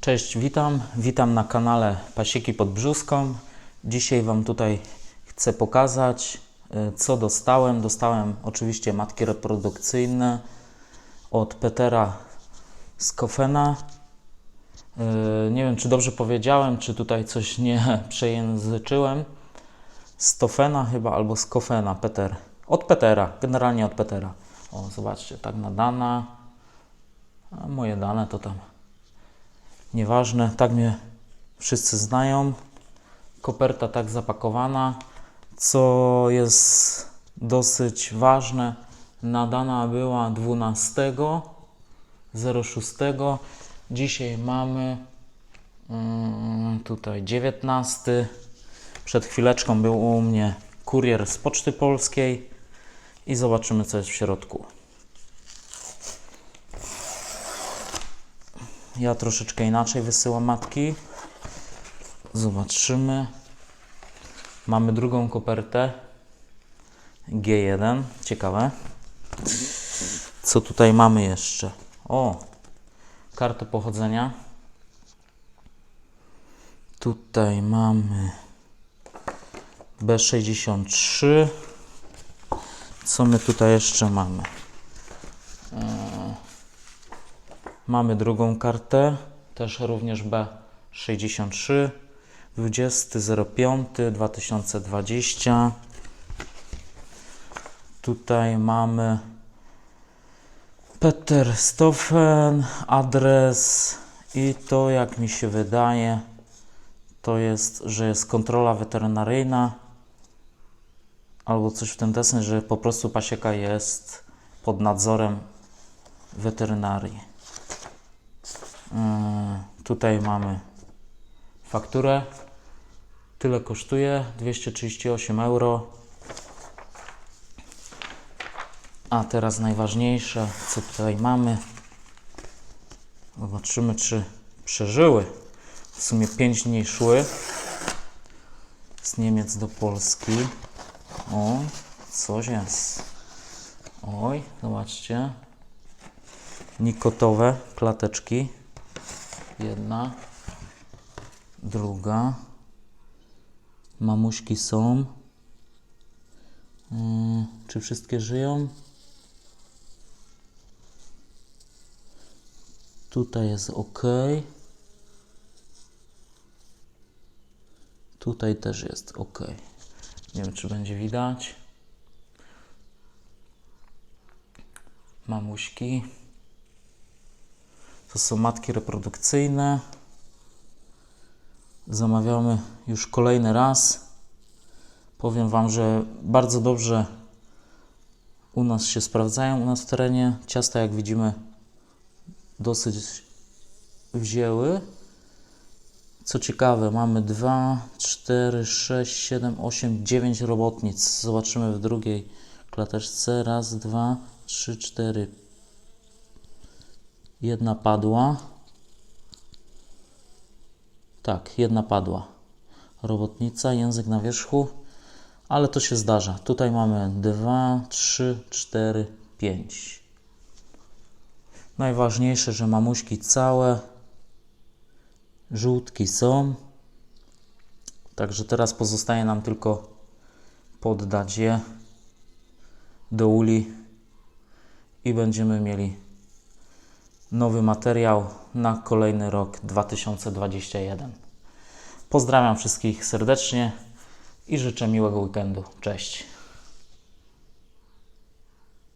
Cześć, witam. Witam na kanale Pasieki pod Brzuską. Dzisiaj Wam tutaj chcę pokazać, y, co dostałem. Dostałem oczywiście matki reprodukcyjne od Petera Skofena. Y, Nie wiem, czy dobrze powiedziałem, czy tutaj coś nie przejęzyczyłem. Stofena chyba, albo Skofena, Peter. Od Petera, generalnie od Petera. O, zobaczcie, tak nadana. A moje dane to tam nieważne, tak mnie wszyscy znają. Koperta tak zapakowana, co jest dosyć ważne. Nadana była 12 06. Dzisiaj mamy mm, tutaj 19. Przed chwileczką był u mnie kurier z Poczty Polskiej i zobaczymy co jest w środku. Ja troszeczkę inaczej wysyłam matki. Zobaczymy. Mamy drugą kopertę. G1. Ciekawe. Co tutaj mamy jeszcze? O! Kartę pochodzenia. Tutaj mamy B63. Co my tutaj jeszcze mamy? Mamy drugą kartę, też również B63, 20.05.2020. Tutaj mamy Peter Stoffen, adres i to jak mi się wydaje, to jest, że jest kontrola weterynaryjna albo coś w ten deseń, że po prostu pasieka jest pod nadzorem weterynarii. Mm, Tutaj mamy fakturę. Tyle kosztuje 238 euro. A teraz najważniejsze, co tutaj mamy. Zobaczymy, czy przeżyły. W sumie 5 dni szły z Niemiec do Polski. O, coś jest. Oj, zobaczcie. Nikotowe klateczki. Jedna, druga. Mamuśki są. Mm, czy wszystkie żyją? Tutaj jest ok. Tutaj też jest ok. Nie wiem, czy będzie widać. Mamuśki. To są matki reprodukcyjne. Zamawiamy już kolejny raz. Powiem Wam, że bardzo dobrze u nas się sprawdzają, u nas w terenie. Ciasta, jak widzimy, dosyć wzięły. Co ciekawe, mamy 2, 4, 6, 7, 8, 9 robotnic. Zobaczymy w drugiej klateczce. Raz, dwa, trzy, cztery, Jedna padła. Tak, jedna padła. Robotnica, język na wierzchu, ale to się zdarza. Tutaj mamy 2, 3, 4, 5. Najważniejsze, że mamuśki całe, żółtki są. Także teraz pozostaje nam tylko poddać je do uli i będziemy mieli nowy materiał na kolejny rok 2021. Pozdrawiam wszystkich serdecznie i życzę miłego weekendu. Cześć.